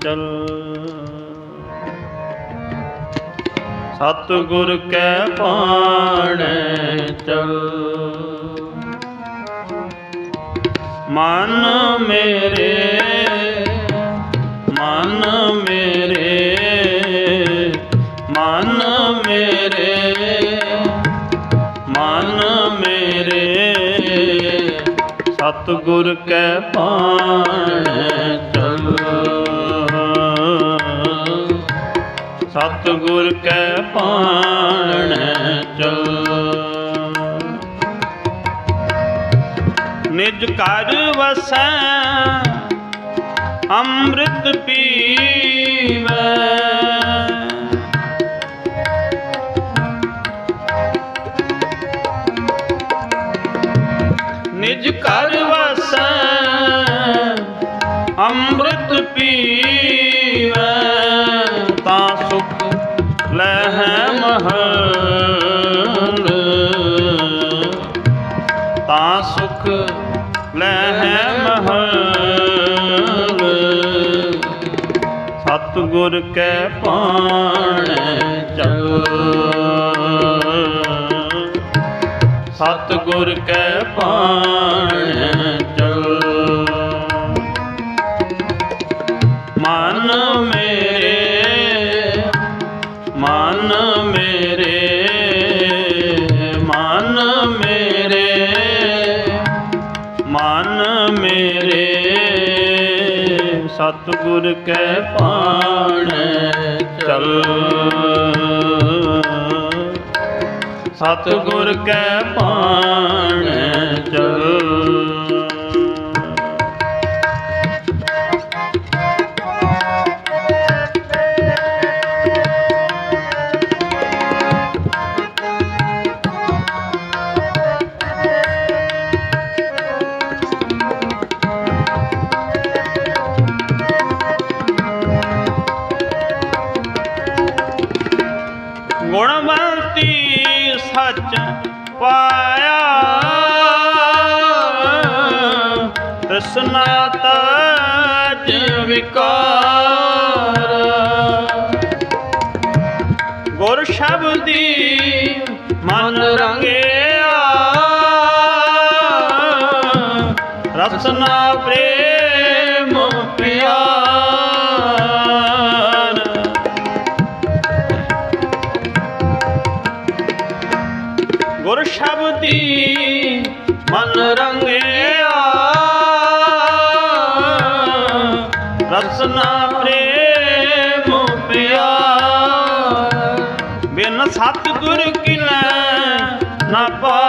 ਚਲ। ਸਤਿਗੁਰ ਕੈ ਪਾਣ ਚਲ। ਮਨ ਮੇਰੇ ਮਨ ਮੇਰੇ ਮਨ ਮੇਰੇ ਮਨ ਮੇਰੇ। ਸਤਿਗੁਰ ਕੈ ਪਾਣ ਸਤਿਗੁਰ ਕੈ ਪਾਣ ਚਲ। ਨਿਜ ਕਰ ਵਸੈ ਅੰਮ੍ਰਿਤ ਪੀਵੈ। ਨਿਜ ਕਰ ਵਸੈ ਅੰਮ੍ਰਿਤ ਪੀ ਗੁਰ ਕੈ ਪਾਣ ਚੱਲ ਸਤਿਗੁਰ ਕੈ ਪਾਣ ਚੱਲ ਸਤਿਗੁਰ ਕੈ ਪਾਣ ਚੱਲ। ਸਤਿਗੁਰ ਕੈ ਪਾਣ ਚਲ। ਸੱਚ ਪਾਇਆ। ਤ੍ਰਿਸ਼ਨਾ ਤਜ ਵਿਕਾਰ ਗੁਰ ਸ਼ਬਦੀ ਮਨ ਰੰਗਿਆ ਰਸਨਾ ਪ੍ਰੇਮ ਪਿਆਰ ਬਿਨ ਸਤਿਗੁਰ ਕਿਨੈ ਨਾ ਪਾਇਓ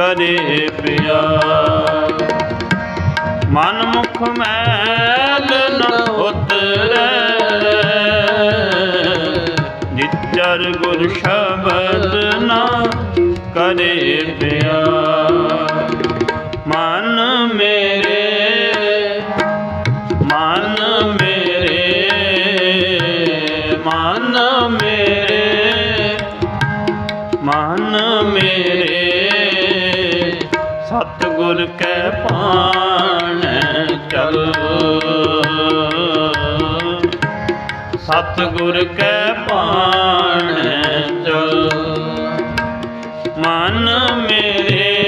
ਕਰੇ ਪਿਆ ਮਨ ਮੁਖ ਮੈਲ ਨ ਉਤਰੈ। ਜਿਚਰ ਗੁਰ ਸ਼ਬਦ ਨਾ ਕਰੇ ਪਿਆ ਮਨ ਮੇਰੇ ਮਨ ਮੇਰੇ ਮਨ ਮੇਰੇ ਮਨ ਮੇਰੇ। ਸਤਿਗੁਰ ਕੈ ਪਾਣ ਚੱਲ। ਸਤਿਗੁਰ ਕੈ ਪਾਣ ਚੱਲ। ਮਨ ਮੇਰੇ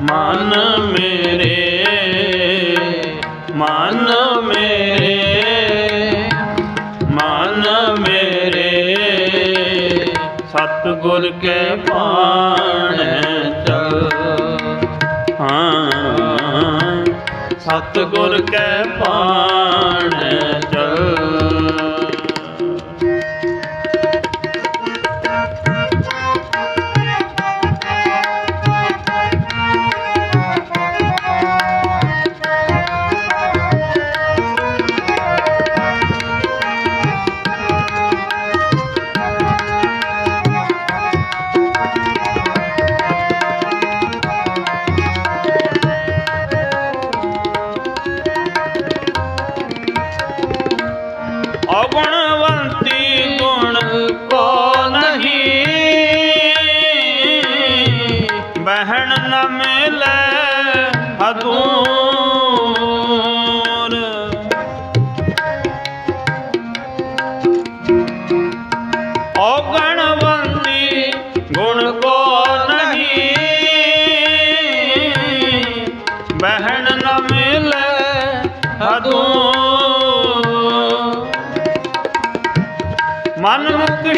ਮਨ ਮੇਰੇ ਮਨ ਮੇਰੇ ਮਨ ਮੇਰੇ। ਸਤਿਗੁਰ ਕੈ ਪਾਣ ਸਤਿਗੁਰ ਕੈ ਪਾਣ ਚੱਲ।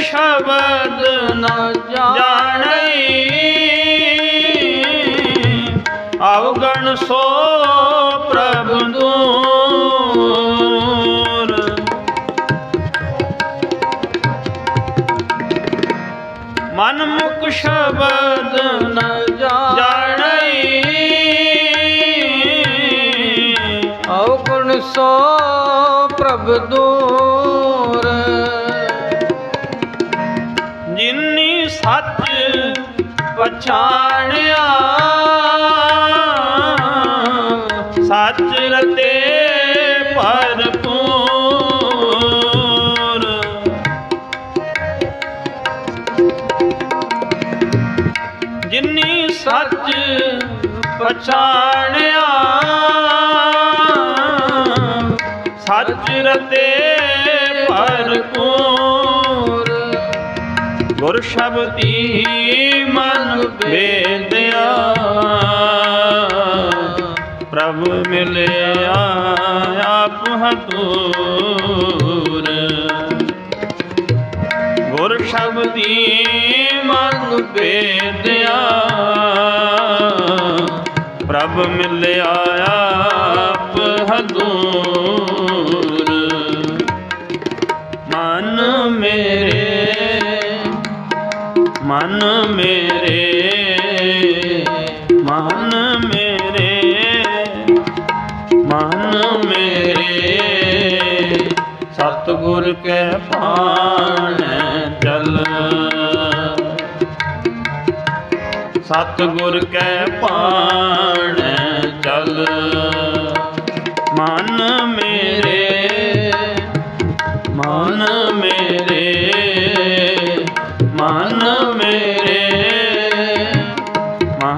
ਸ਼ਬਦ ਨ ਜਾਣਈ ਅਵਗਣ ਸੋ ਪਛਾਣਿਆ ਸੱਚ ਰਤੇ ਭਰਪੂਰ। ਜਿਨੀ ਸੱਚ ਪਛਾਣਿਆ। ਸੱਚ ਰਤੇ ਭਰਪੂਰ। ਗੁਰ ਸ਼ਬਦੀ ਮਨ ਵੇਦਿਆ। ਪ੍ਰਭ ਮਿਲਿਆ ਆਪ ਹਤੂਰ ਗੁਰ ਸ਼ਬਦੀ ਮਨ ਵੇਦਿਆ। ਪ੍ਰਭ ਮਿਲਿਆ ਆਪ ਹਦੂਰ ਮਨ ਮੇਰੇ ਮਨ ਮੇਰੇ ਮਨ ਮੇਰੇ। ਸਤਿਗੁਰ ਕੇ ਪਾਣ ਚਲ। ਸਤਿਗੁਰ ਕੇ ਪਾਣ ਚਲ।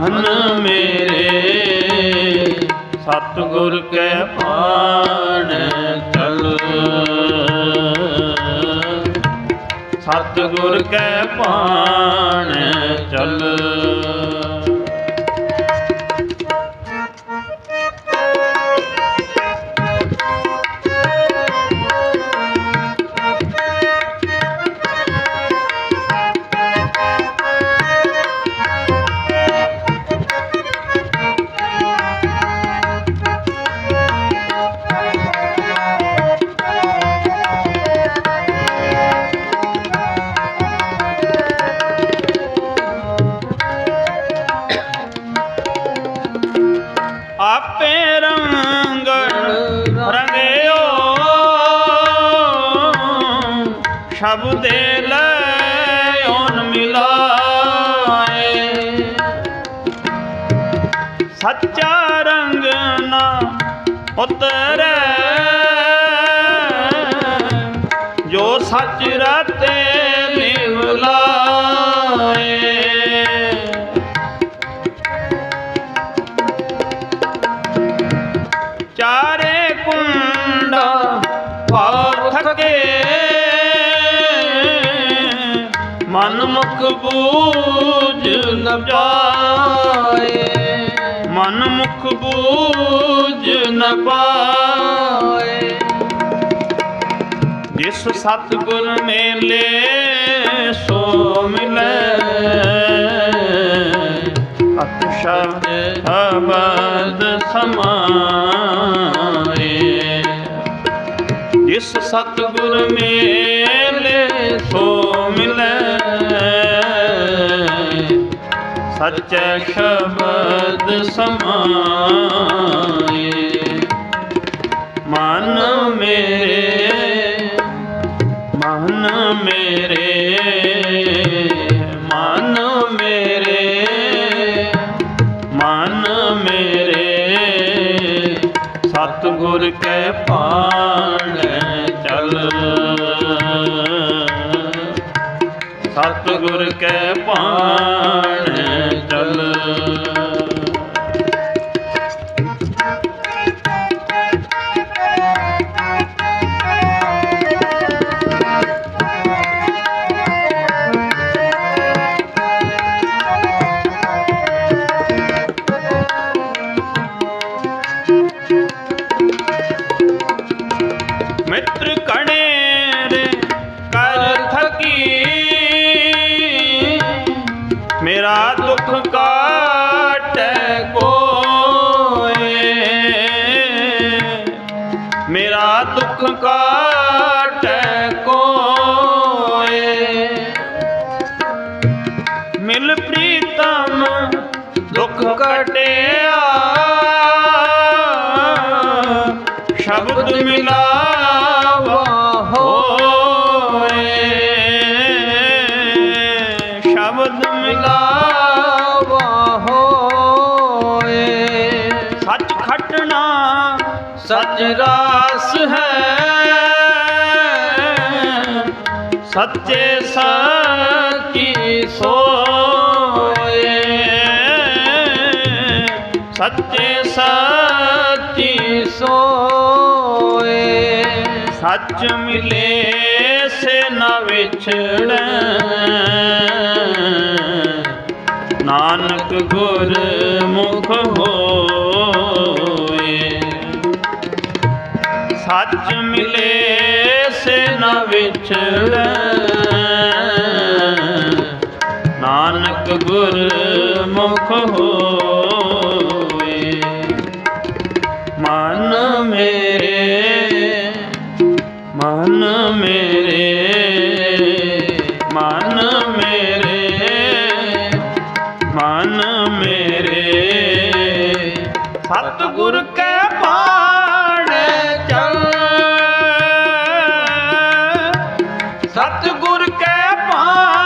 ਮਨ ਮੇਰੇ। ਸਤਿਗੁਰ ਕੈ ਪਾਣ ਚਲ। ਸਤਿਗੁਰ ਕੈ ਪਾਣ ਚਲ। ਸ਼ਬਦੇ ਲੈ ਓਨ ਮਿਲਾਏ। ਸੱਚਾ ਰੰਗ ਨਾ ਉਤਰੈ, ਜੋ ਸੱਚ ਰਾਤੇ ਨਿਵਲਾਏ ਚਾਰੇ ਕੁੰਡਾ ਭਾਵ ਥਕੇ ਮਨ ਮੁਖ ਬੂਝ ਨ ਜਾਏ ਮਨ ਮੁਖ ਬੂਝ ਨ ਪਾਏ। ਜਿਸ ਸਤਿਗੁਰ ਮੇਲੇ ਸੋ ਮਿਲੇ। ਅਤ ਸ਼ਬਦ ਅਬਦ ਸਮਾਏ। ਜਿਸ ਸਤਿਗੁਰ ਮੇਲੇ ਸੋ ਸੱਚੇ ਸ਼ਬਦ ਸਮਾਏ। ਮਨ ਮੇਰੇ ਮਨ ਮੇਰੇ ਮਨ ਮੇਰੇ ਮਨ ਮੇਰੇ। ਸਤਿਗੁਰ ਕੈ ਪਾਣ ਚਲ। ਸਤਿਗੁਰ ਕੈ ਪਾਣ ਦੁੱਖ ਕਟਿਆ ਸ਼ਬਦ ਮਿਲਾਵਾ ਹੋਏ। ਸ਼ਬਦ ਮਿਲਾਵਾ ਹੋਏ। ਸੱਚ ਖਟਣਾ ਸੱਚ ਰਾਸ ਹੈ। ਸੱਚੇ ਸਾਚੀ ਸੋਏ ਸੱਚੇ ਸਾਚੀ ਸੋਏ। ਸੱਚ ਮਿਲੇ ਸੇ ਨਾ ਵਿਛੜੈ। ਨਾਨਕ ਗੁਰ ਮੁਖ ਹੋਏ। ਸੱਚ ਮਿਲੇ ਸੇ ਨਾ ਵਿਛੜੈ। ਨਾਨਕ ਗੁਰ ਸਤਿਗੁਰ ਕੈ ਬਾਣ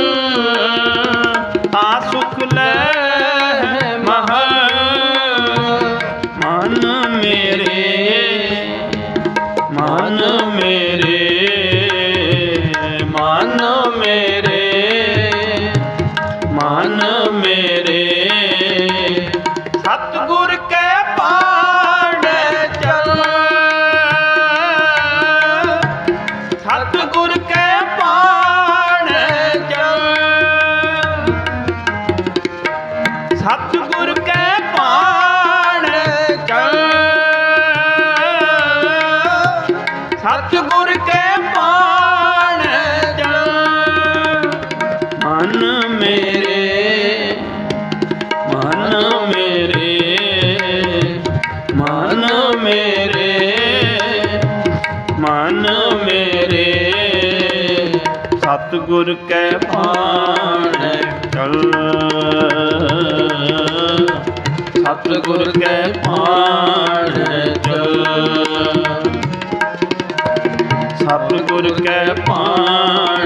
Ah, ah, ah. ਮੇਰੇ ਸਤਿਗੁਰ ਕੈ ਭਾਣ ਚਲ। ਸਤਿਗੁਰ ਕੈ ਭਾਣ ਚਲ। ਸਤਿਗੁਰ ਕੈ ਭਾਣ